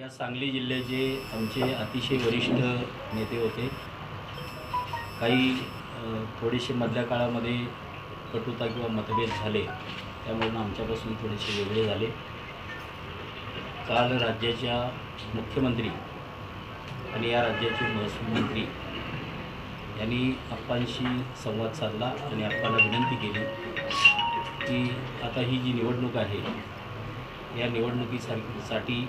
या सांगली जिल्ह्याचे आमचे अतिशय वरिष्ठ नेते होते. काही थोडेसे मधल्या काळामध्ये कटुता किंवा मतभेद झाले त्यामुळं आमच्यापासून थोडेसे वेगळे झाले. काल राज्याच्या मुख्यमंत्री आणि या राज्याचे महसूल मंत्री यांनी आप्पांशी संवाद साधला आणि आप्पांना विनंती केली की आता ही जी निवडणूक आहे या निवडणुकीसाठी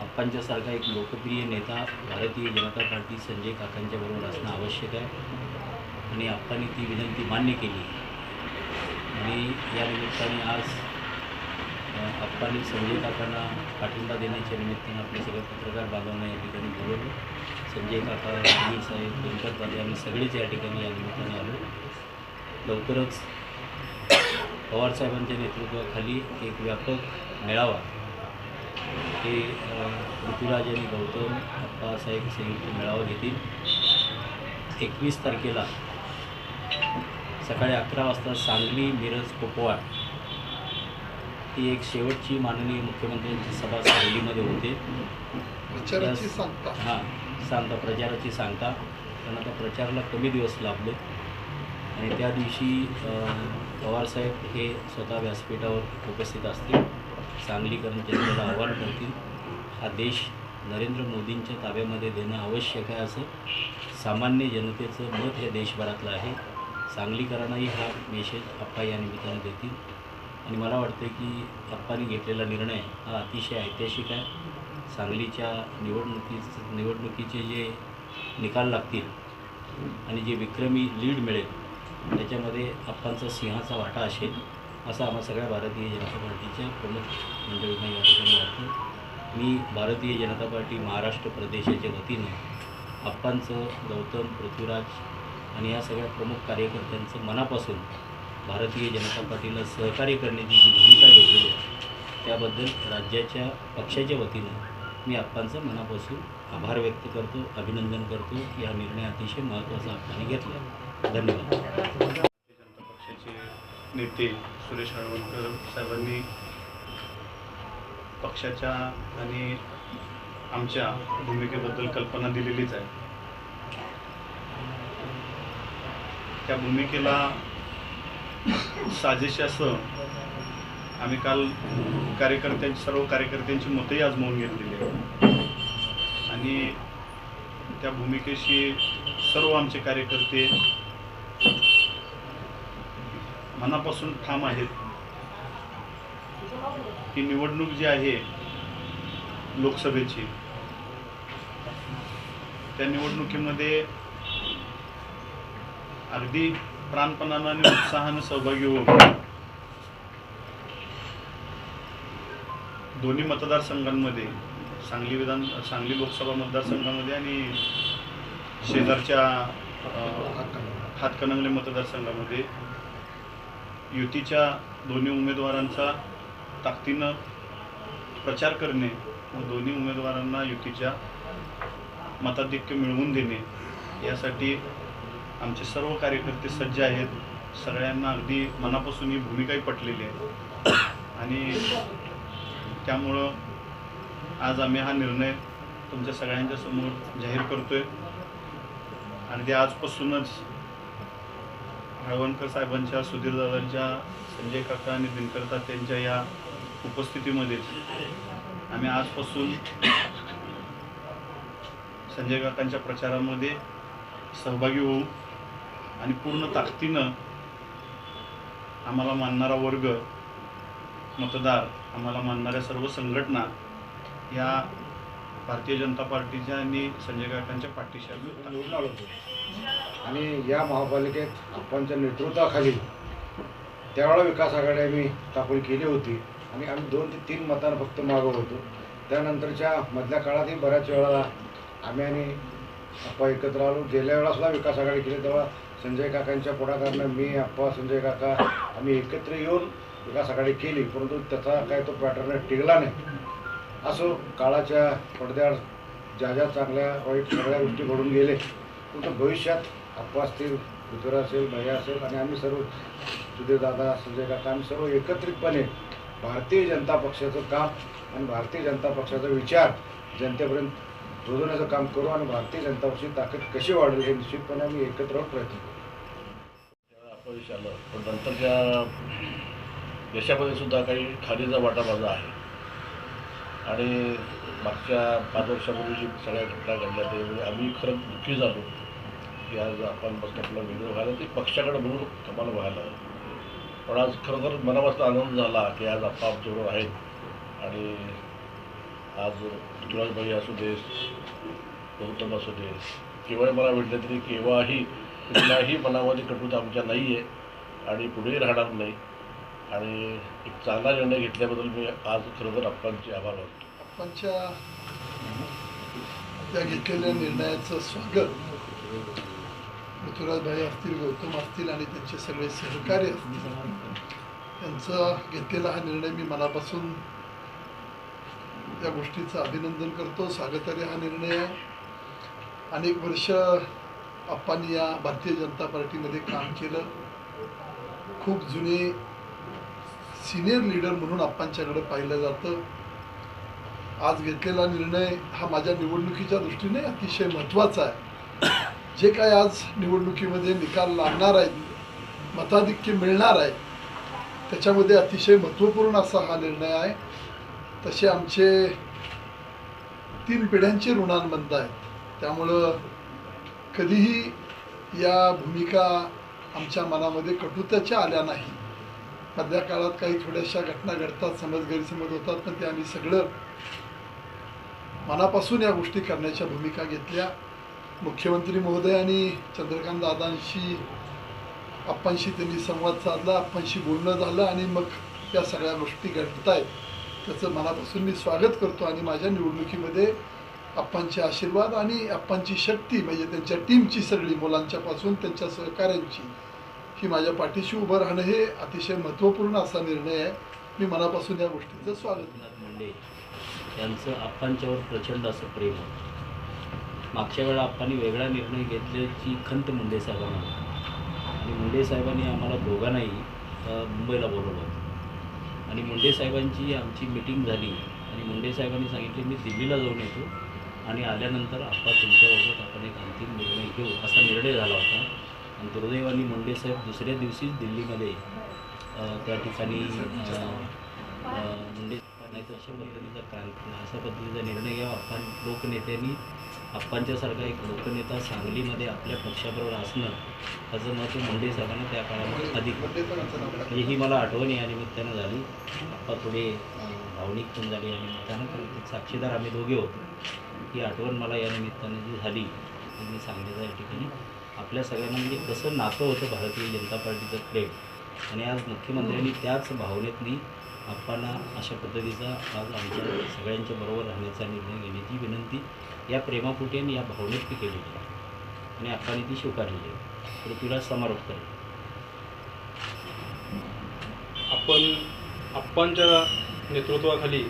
आप्पांच्यासारखा एक लोकप्रिय नेता भारतीय जनता पार्टी संजय काकांच्या बरोबर असणं आवश्यक आहे. आणि आप्पांनी ती विनंती मान्य केली. आणि या निमित्ताने आज आप्पांनी संजय काकांना पाठिंबा देण्याच्या निमित्ताने आपले सगळे पत्रकार बांधवांना या ठिकाणी बोलवलं. संजय काका सुनील साहेब व्यंकट पाटील आम्ही सगळेच या ठिकाणी या निमित्ताने आलो. लवकरच पवारसाहेबांच्या नेतृत्वाखाली एक व्यापक मेळावा हे ऋतुराज आणि गौतम अप्पासाहेब संयुक्त मेळावा घेतील. एकवीस तारखेला सकाळी अकरा वाजता सांगली मिरज कोपवाड ही एक शेवटची माननीय मुख्यमंत्र्यांची सभा सांगलीमध्ये होते. हां सांगता प्रचाराची सांगता. कारण आता प्रचाराला कमी दिवस लाभले आणि त्या दिवशी पवारसाहेब हे स्वतः व्यासपीठावर उपस्थित असतील. सांगलीकरण जनतेला आव्हान करतील. हा देश नरेंद्र मोदींच्या ताब्यामध्ये देणं आवश्यक आहे असं सामान्य जनतेचं मत हे देशभरातलं आहे. सांगलीकरांनाही हा मेसेज आप्पा या निमित्तानं देतील. आणि मला वाटतं की आप्पांनी घेतलेला निर्णय हा अतिशय ऐतिहासिक आहे. सांगलीच्या निवडणुकीचं निवडणुकीचे जे निकाल लागतील आणि जे विक्रमी लीड मिळेल त्याच्यामध्ये आप्पांचा सिंहाचा वाटा असेल. असं आम्हा सगळ्या भारतीय जनता पार्टीच्या प्रमुख मंडळींना या ठिकाणी वाटतं मी भारतीय जनता पार्टी महाराष्ट्र प्रदेशाच्या वतीनं आप्पांचं गौतम पृथ्वीराज आणि या सगळ्या प्रमुख कार्यकर्त्यांचं मनापासून भारतीय जनता पार्टीला सहकार्य करण्याची जी भूमिका घेतलेली आहे त्याबद्दल राज्याच्या पक्षाच्या वतीनं मी आप्पांचं मनापासून आभार व्यक्त करतो अभिनंदन करतो. की हा निर्णय अतिशय महत्त्वाचा आप्पाने घेतला. धन्यवाद. नेते सुरेश हळवणकर साहेबांनी पक्षाच्या आणि आमच्या भूमिकेबद्दल कल्पना दिलेलीच आहे. त्या भूमिकेला साजेशासह असं आम्ही काल कार्यकर्त्यांची सर्व कार्यकर्त्यांची मतंही आजमावून घेतलेली आहे आणि त्या भूमिकेशी सर्व आमचे कार्यकर्ते मनापासून ठाम आहेत. ही निवडणूक जी आहे लोकसभेची त्या निवडणुकीमध्ये अगदी प्राणपणानं आणि उत्साहानं सहभागी होऊन दोन्ही मतदारसंघांमध्ये सांगली विधान सांगली लोकसभा मतदारसंघामध्ये आणि शेजारच्या हातकणंगले मतदारसंघामध्ये युतीच्या दोन्ही उमेदवारांचा ताकदीनं प्रचार करणे व दोन्ही उमेदवारांना युतीच्या मताधिक्य मिळवून देणे यासाठी आमचे सर्व कार्यकर्ते सज्ज आहेत. सगळ्यांना अगदी मनापासून ही भूमिकाही पटलेली आहे आणि त्यामुळं आज आम्ही हा निर्णय तुमच्या सगळ्यांच्या समोर जाहीर करतोय. आणि ते आजपासूनच हळवणकर साहेबांच्या सुधीरदादांच्या संजय काका आणि दिनकर तात्यांच्या या उपस्थितीमध्येच आम्ही आजपासून संजय काकांच्या प्रचारामध्ये सहभागी होऊ आणि पूर्ण ताकदीनं आम्हाला मानणारा वर्ग मतदार आम्हाला मानणाऱ्या सर्व संघटना या भारतीय जनता पार्टीच्या आणि संजय काकांच्या पाठीशी आम्ही निवडून आलो होतो आणि या महापालिकेत आपणच्या नेतृत्वाखाली त्यावेळा विकास आघाडी आम्ही स्थापन केली होती. आणि आम्ही दोन ते तीन मतांना फक्त मागं होतो. त्यानंतरच्या मधल्या काळातही बऱ्याच वेळाला आम्ही आणि आप्पा एकत्र आलो. गेल्या वेळासुद्धा विकास आघाडी केली. तेव्हा संजय काकांच्या पुढाकारानं मी आप्पा संजय काका आम्ही एकत्र येऊन विकास आघाडी केली. परंतु त्याचा काय तो पॅटर्न टिकला नाही. असो काळाच्या पडद्याआड ज्या ज्या चांगल्या वाईट सगळ्या गोष्टी घडून गेले परंतु भविष्यात आप्पा असतील मित्र असेल भैया असेल आणि आम्ही सर्व सुधीर दादा संजय काका आम्ही सर्व एकत्रितपणे भारतीय जनता पक्षाचं काम आणि भारतीय जनता पक्षाचा विचार जनतेपर्यंत पोहोचवण्याचं काम करू आणि भारतीय जनता पक्षाची ताकद कशी वाढेल हे निश्चितपणे आम्ही एकत्र प्रयत्न करू. अपयश आलं पण नंतरच्या यशामध्ये सुद्धा काही खालीचा वाटा माझा आहे. आणि मागच्या पाच वर्षापूर्वी जी सगळ्या घटना घडल्या त्यावेळी आम्ही खरंच दुःखी झालो. की आज आपण फक्त आपला वेगळं व्हायला ते पक्षाकडे म्हणून कमाल व्हायला पण आज खरोखर मनापासून आनंद झाला की आज आप्पा आमच्याबरोबर आहेत. आणि आज ऋतुराजभाई असू दे गौतम असू दे केव्हाही मला भेटले तरी केव्हाही कुठलाही मनामध्ये कटुता आमच्या नाही आहे आणि पुढेही राहणार नाही. आणि एक चांगला निर्णय घेतल्याबद्दल मी आज खरोखर अप्पांचे आभार मानतो. अप्पांच्या त्या घेतलेल्या निर्णयाचं स्वागत. ऋतुराजभाई असतील गौतम असतील आणि त्यांचे सगळे सहकारी असतील. त्यांचा घेतलेला हा निर्णय मी मनापासून त्या गोष्टीचं अभिनंदन करतो. स्वागतार्य हा निर्णय. अनेक वर्ष आप्पांनी या भारतीय जनता पार्टीमध्ये काम केलं. खूप जुने सिनियर लीडर म्हणून आप्पांच्याकडे पाहिलं जातं. आज घेतलेला निर्णय हा माझ्या निवडणुकीच्या दृष्टीने अतिशय महत्त्वाचा आहे. जे काय आज निवडणुकीमध्ये निकाल लागणार आहेत मताधिक्य मिळणार आहे त्याच्यामध्ये अतिशय महत्त्वपूर्ण असा हा निर्णय आहे. तसे आमचे तीन पिढ्यांचे ऋणानुबंध आहेत. त्यामुळं कधीही या भूमिका आमच्या मनामध्ये कटुत्याच्या आल्या नाही. मधल्या काळात काही थोड्याशा घटना घडतात समज गैरसमज होतात पण ते आम्ही सगळं मनापासून या गोष्टी करण्याच्या भूमिका घेतल्या. मुख्यमंत्री महोदय आणि चंद्रकांत दादांशी आप्पांशी त्यांनी संवाद साधला आप्पांशी बोलणं झालं आणि मग या सगळ्या गोष्टी घडत आहेत त्याचं मनापासून मी स्वागत करतो आणि माझ्या निवडणुकीमध्ये आप्पांचे आशीर्वाद आणि आप्पांची शक्ती म्हणजे त्यांच्या टीमची सगळी मुलांच्यापासून त्यांच्या सहकाऱ्यांची ही माझ्या पाठीशी उभं राहणं हे अतिशय महत्त्वपूर्ण असा निर्णय आहे. मी मनापासून या गोष्टीचं स्वागत करतो. एकनाथ यांचं आप्पांच्यावर प्रचंड असं प्रेम होतं. मागच्या वेळा आप्पांनी वेगळा निर्णय घेतल्याची खंत मुंडे साहेबांना आणि मुंडे साहेबांनी आम्हाला दोघांनाही मुंबईला बोलवलं होतं. आणि मुंडे साहेबांची आमची मिटिंग झाली. आणि मुंडे साहेबांनी सांगितले मी दिल्लीला जाऊन येतो. आणि आल्यानंतर आप्पा तुमच्याबाबत आपण एक अंतिम निर्णय घेऊ. असा निर्णय झाला होता. आणि दुर्दैवानी मुंडे साहेब दुसऱ्या दिवशीच दिल्लीमध्ये त्या ठिकाणी अ, अ, मुंडे नाही तर अशा पद्धतीचा क्रांती अशा पद्धतीचा निर्णय घ्यावा. आपण लोकनेत्यांनी आप्पांच्यासारखा एक लोकनेता सांगलीमध्ये आपल्या पक्षाबरोबर असणं त्याचं महत्त्व मुंडे साहेबांना त्या काळामध्ये अधिक होतं. म्हणजे ही मला आठवण या निमित्तानं झाली. आप्पा थोडे भावनिक पण झाले या निमित्तानं साक्षीदार आम्ही दोघे होतो. ही आठवण मला या निमित्तानं जी झाली ती मी सांगितलं या ठिकाणी. आपल्या सगळ्यांना म्हणजे कसं नातं होतं भारतीय जनता पार्टीचं प्रेम आणि आज मुख्यमंत्र्यांनी त्याच भावनेतनी आप्पांना अशा पद्धतीचा आज आमच्या सगळ्यांच्या बरोबर राहण्याचा निर्णय घेण्याची विनंती या प्रेमापोटी आणि या भावनेत केलेली आहे आणि आप्पांनी ती स्वीकारलेली आहे. पृथ्वीराज समारोप करेल आपण आप्पांच्या नेतृत्वाखाली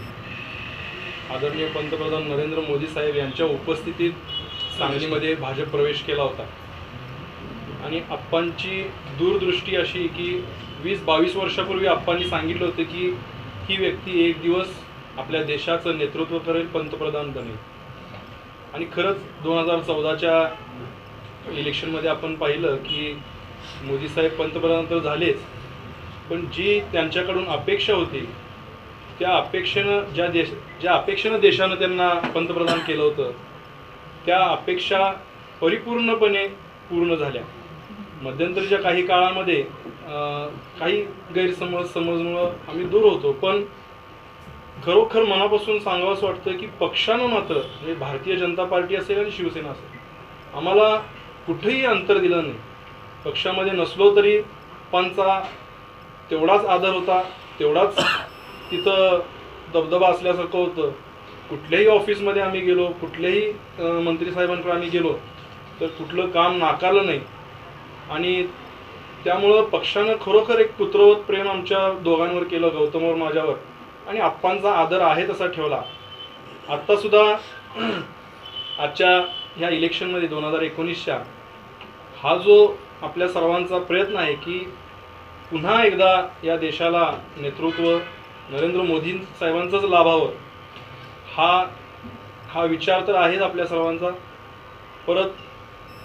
आदरणीय पंतप्रधान नरेंद्र मोदी साहेब यांच्या उपस्थितीत सांगलीमध्ये भाजप प्रवेश केला होता. आणि आप्पांची दूरदृष्टी अशी की वीस बावीस वर्षापूर्वी आप्पांनी सांगितलं होतं की ही व्यक्ती एक दिवस आपल्या देशाचं नेतृत्व करेल पंतप्रधान बनेल. आणि खरंच दोन हजार चौदाच्या इलेक्शनमध्ये आपण पाहिलं की मोदी साहेब पंतप्रधान तर झालेच पण जी त्यांच्याकडून अपेक्षा होती त्या अपेक्षेनं ज्या देश ज्या अपेक्षेनं देशानं त्यांना पंतप्रधान केलं होतं त्या अपेक्षा परिपूर्णपणे पूर्ण झाल्या. मध्यंतरीच्या काही काळामध्ये काही गैरसमज समजमुळं आम्ही दूर होतो. पण खरोखर मनापासून सांगावंसं वाटतं की पक्षानं मात्र म्हणजे भारतीय जनता पार्टी असेल आणि शिवसेना असेल आम्हाला कुठेही अंतर दिलं नाही. पक्षामध्ये नसलो तरी पंचा तेवढाच आदर होता तेवढाच तिथं दबदबा असल्यासारखं होतं. कुठल्याही ऑफिसमध्ये आम्ही गेलो कुठल्याही मंत्री साहेबांकडे आम्ही गेलो तर कुठलं काम नाकारलं नाही. आणि त्यामुळं पक्षानं खरोखर एक पुत्रवत प्रेम आमच्या दोघांवर केलं गौतमवर माझ्यावर. आणि आप्पांचा आदर आहे तसा ठेवला. आत्तासुद्धा आजच्या ह्या इलेक्शनमध्ये दोन हजार एकोणीसच्या हा जो आपल्या सर्वांचा प्रयत्न आहे की पुन्हा एकदा या देशाला नेतृत्व नरेंद्र मोदी साहेबांचंच लाभावं हा हा विचार तर आहेच आपल्या सर्वांचा. परत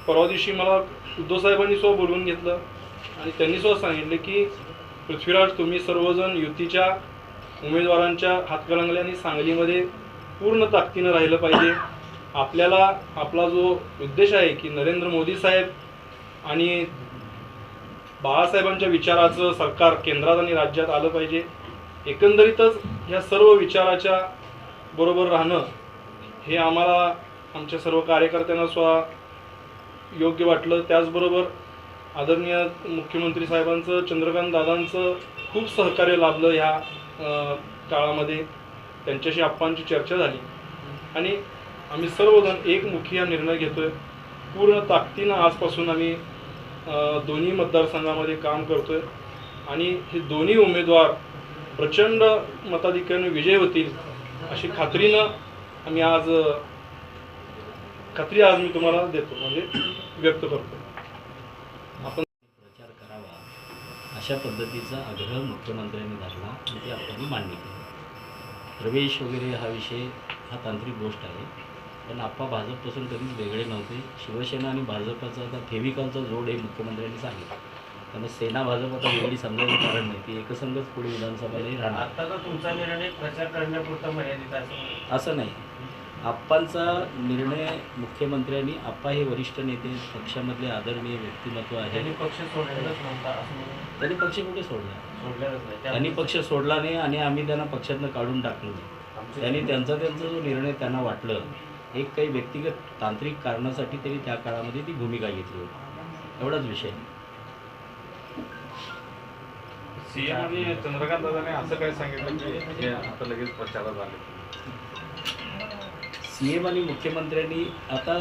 परवा दिवशी मला उद्धवसाहेबांनी सुद्धा बोलवून घेतलं आणि त्यांनी सुद्धा सांगितलं की पृथ्वीराज तुम्ही सर्वजण युतीच्या उमेदवारांच्या हातकणंगल्याने सांगलीमध्ये पूर्ण ताकदीनं राहिलं पाहिजे. आपल्याला आपला जो उद्देश आहे की नरेंद्र मोदी साहेब आणि बाळासाहेबांच्या विचाराचं सरकार केंद्रात आणि राज्यात आलं पाहिजे. एकंदरीतच ह्या सर्व विचाराच्या बरोबर राहणं हे आम्हाला आमच्या सर्व कार्यकर्त्यांना सुद्धा योग्य वाटलं. त्याचबरोबर आदरणीय मुख्यमंत्री साहेबांचं चंद्रकांत दादांचं खूप सहकार्य लाभलं ह्या काळामध्ये. त्यांच्याशी आप्पांची चर्चा झाली. आणि आम्ही सर्वजण एकमुखी हा निर्णय घेतोय. पूर्ण ताकदीनं आजपासून आम्ही दोन्ही मतदारसंघामध्ये काम करतोय. आणि हे दोन्ही उमेदवार प्रचंड मताधिक्याने विजय होतील अशी खात्रीनं आम्ही आज खात्री आज मी तुम्हाला देतो म्हणजे व्यक्त करतो. आपण प्रचार करावा अशा पद्धतीचा आग्रह मुख्यमंत्र्यांनी धरला आणि ते आपण मान्य केलं. प्रवेश वगैरे हा विषय हा तांत्रिक गोष्ट आहे. पण आप्पा भाजपपासून कधीच वेगळे नव्हते. शिवसेना आणि भाजपचा आता फेविकॉलचा जोड हे मुख्यमंत्र्यांनी सांगितलं. त्यामुळे सेना भाजप आता वेगळी समजायचं कारण नाही. ती एकसंघच पुढे विधानसभेलाही राहणार. आताचा तुमचा निर्णय प्रचार करण्यापुरता मर्यादित. असं नाही. आप्पांचा निर्णय मुख्यमंत्र्यांनी आप्पा हे वरिष्ठ नेते पक्षामधले आदरणीय व्यक्तिमत्व आहे. त्यांनी पक्ष सोडलेलाच नव्हता असं म्हणून. त्यांनी पक्ष कुठे सोडला? सोडलेलंच नाही. त्यांनी पक्ष सोडला नाही आणि आम्ही त्यांना पक्षातनं काढून टाकलं नाही. त्यांनी त्यांचा त्यांचा जो निर्णय त्यांना वाटलं एक काही व्यक्तिगत तांत्रिक कारणासाठी त्यांनी त्या काळामध्ये ती भूमिका घेतली होती. एवढाच विषय. सीएम आणि चंद्रकांत दादाने असं काय सांगितलं की हे आता लगेच प्रचारात आले? सी एम आणि मुख्यमंत्र्यांनी आता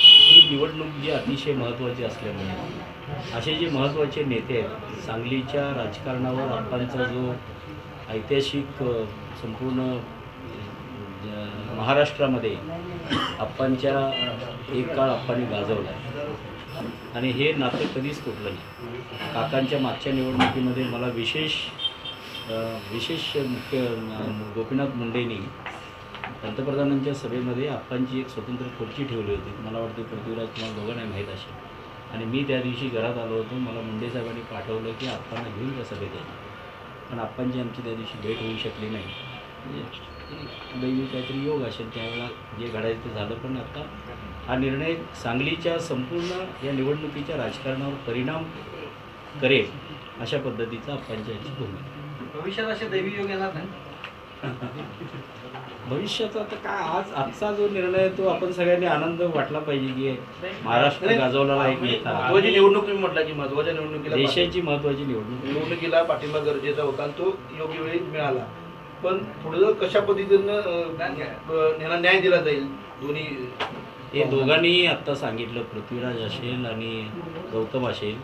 ही निवडणूक जी अतिशय महत्त्वाची असल्यामुळे असे जे महत्त्वाचे नेते आहेत सांगलीच्या राजकारणावर आपणचा जो ऐतिहासिक संपूर्ण महाराष्ट्रामध्ये आप्पांच्या एक काळ आप्पांनी गाजवला आणि हे नातं कधीच तुटलं नाही. काकांच्या मागच्या निवडणुकीमध्ये मला विशेष विशेष मुख्य गोपीनाथ मुंडेंनी पंतप्रधानांच्या सभेमध्ये आप्पांची एक स्वतंत्र खुर्ची ठेवली होती. मला वाटतं पृथ्वीराज तुम्हाला दोघांना माहीत असेल. आणि मी त्या दिवशी घरात आलो होतो. मला मुंडे साहेबांनी पाठवलं की आप्पांना घेऊन त्या सभेत यायचं पण आप्पांची आमची त्या दिवशी भेट होऊ शकली नाही. म्हणजे दैवी काहीतरी योग असेल त्यावेळेला जे घडायचं ते झालं. पण आत्ता हा निर्णय सांगलीच्या संपूर्ण या निवडणुकीच्या राजकारणावर परिणाम करेल अशा पद्धतीचा आप्पांची याची भूमिका. भविष्यात असे दैवी योग येणार नाही? भविष्याचा आता काय आज आजचा जो निर्णय आहे तो आपण सगळ्यांनी आनंद वाटला पाहिजे की महाराष्ट्र गाजवलेला एक नेता. महत्वाची निवडणूक तुम्ही म्हटला की महत्त्वाच्या निवडणुकीला देशाची महत्वाची निवडणूक. निवडणुकीला पाठिंबा गरजेचा होता आणि तो योग्य वेळी मिळाला. पण पुढं कशा पद्धतीनं ह्याला न्याय दिला जाईल? दोन्ही हे दोघांनीही आत्ता सांगितलं पृथ्वीराज असेल आणि गौतम असेल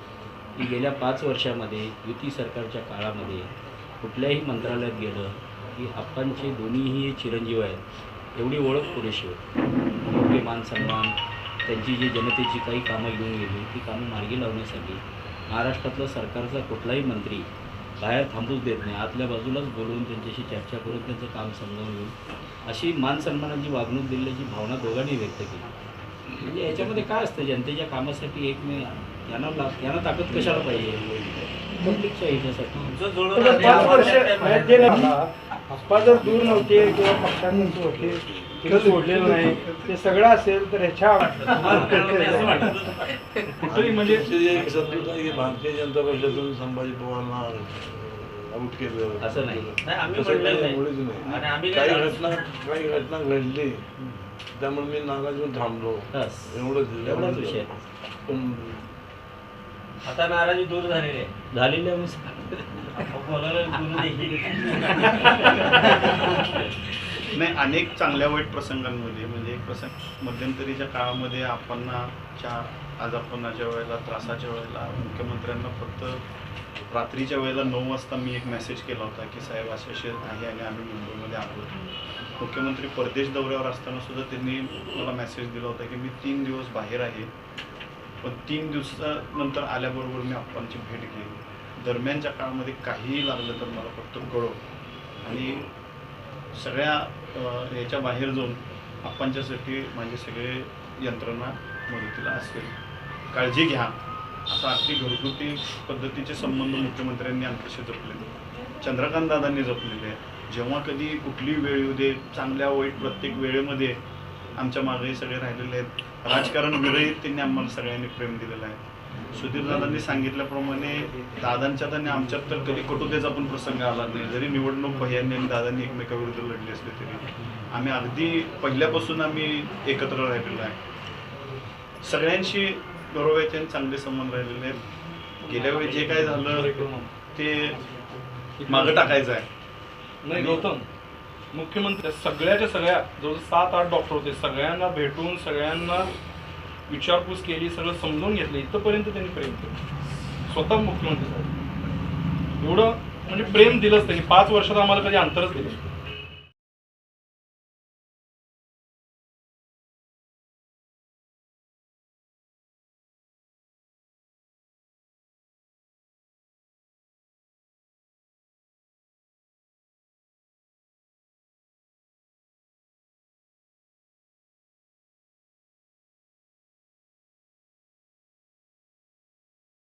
की गेल्या पाच वर्षामध्ये युती सरकारच्या काळामध्ये कुठल्याही मंत्रालयात गेलं की आप्पांचे दोन्हीही हे चिरंजीव आहेत. एवढी ओळख पुरेशी होती. योग्य मान सन्मान त्यांची जी जनतेची काही कामं घेऊन गेली ती कामं मार्गी लावण्यासाठी महाराष्ट्रातला सरकारचा कुठलाही मंत्री बाहेर थांबूच देत नाही. आतल्या बाजूलाच बोलवून त्यांच्याशी चर्चा करून त्यांचं काम समजावून घेऊन अशी मान सन्मानाची वागणूक दिल्याची भावना दोघांनी व्यक्त केली. म्हणजे याच्यामध्ये काय असतं जनतेच्या कामासाठी एकमेव यांना ला यांना ताकद कशाला पाहिजे? पब्लिकच्या हिच्यासाठी आप्पा जर दूर नव्हते किंवा पक्षांमध्ये होते ते सोडलेलं नाही ते सगळं असेल तर ह्याच्या कुठेही म्हणजे भारतीय जनता पक्षातून संभाजी पवारांना आऊट केलं असं नाही. काही नाही. मुळीच आणि नाही आम्ही काही काय घटना काही घटना घडली त्यामुळे मी नाराज थांबलो एवढंच एवढाच विषय आहे. पण आता नाराजी दूर झालेली आहे. झालेली आहे म्हणजे. नाही. अनेक चांगल्या वाईट प्रसंगांमध्ये म्हणजे एक प्रसंग मध्यंतरीच्या काळामध्ये आपण च्या आजारपणाच्या वेळेला त्रासाच्या वेळेला मुख्यमंत्र्यांना फक्त रात्रीच्या वेळेला नऊ वाजता मी एक मेसेज केला होता की साहेब असे असे आहे आणि आम्ही मुंबईमध्ये आलो मुख्यमंत्री परदेश दौऱ्यावर असताना सुद्धा त्यांनी मला मेसेज दिला होता की मी तीन दिवस बाहेर आहे. पण तीन दिवसानंतर आल्याबरोबर मी आप्पांची भेट घेईन दरम्यानच्या काळामध्ये काहीही लागलं तर मला फक्त कळव आणि सगळ्या याच्या बाहेर जाऊन आप्पांच्यासाठी माझे सगळे यंत्रणा मदतीला असेल. काळजी घ्या. असा अगदी घरगुती पद्धतीचे संबंध मुख्यमंत्र्यांनी आमच्याशी जपलेले चंद्रकांत दादांनी जपलेले आहे जेव्हा कधी कुठली वेळ येऊ दे चांगल्या वाईट प्रत्येक वेळेमध्ये आमच्या मागे सगळे राहिलेले आहेत. राजकारण विरहित त्यांनी आम्हाला सगळ्यांनी प्रेम दिलेलं आहे. सुधीर दादांनी सांगितल्याप्रमाणे दादांच्यात आणि आमच्यात तर कधी कटुतेचा पण प्रसंग आला नाही. जरी निवडणूक भैयांनी आणि दादांनी एकमेकाविरुद्ध लढली असली तरी. आम्ही अगदी पहिल्यापासून आम्ही एकत्र राहिलेलो आहे. सगळ्यांशी गौरवाचे चांगले संबंध राहिलेले आहेत. गेल्या वेळी जे काय झालं ते मागं टाकायचं आहे. नाही गौतम मुख्यमंत्री सगळ्याच्या सगळ्या जवळ सात आठ डॉक्टर होते. सगळ्यांना भेटून सगळ्यांना विचारपूस केली सगळं समजून घेतलं. इथंपर्यंत त्यांनी प्रेम केलं. स्वतः मुख्यमंत्री साहेब एवढं म्हणजे प्रेम दिलंच त्यांनी. पाच वर्षात आम्हाला कधी अंतरच दिलं